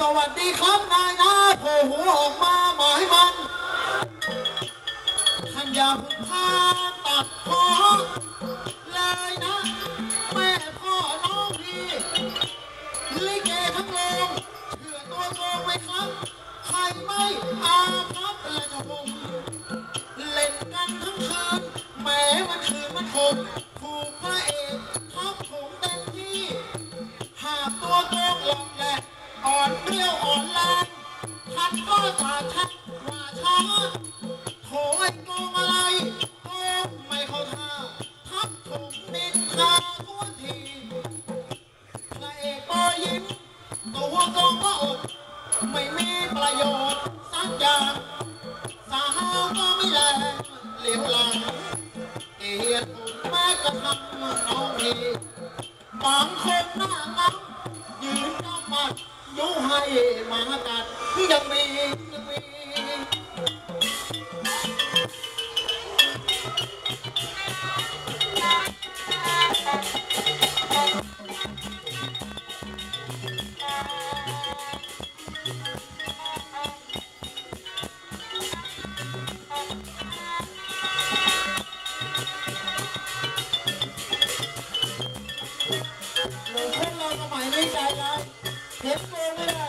สวัสดีครับนายนะโผล่หัวออกมาหมายมันท่านอย่าเพึ่งพาตัดคอเลยนะ แม่พ่อน้องพี่ ลิเกทั้งโรง กถูกพระเอกทับผมเต็มที่ หาตัวโกงหลอกแหลกอ่อนเปรี้ยวอ่อนแรงทันก็สาชักว่าช้าโถไอ้โกงอะไรโกงไม่เข้าท่าทับถูกนินทาทุกทีพระเอกปอยิ้มตัวโกงก็อดไม่มีประโยชน์สักอย่างสาวก็ไม่แลเหลียวหลังเอียด ม้กำลังน้องพี่บางคนหน้างักยืนกำมัดยุให้มากัดยังมี Ready, guys? Let's go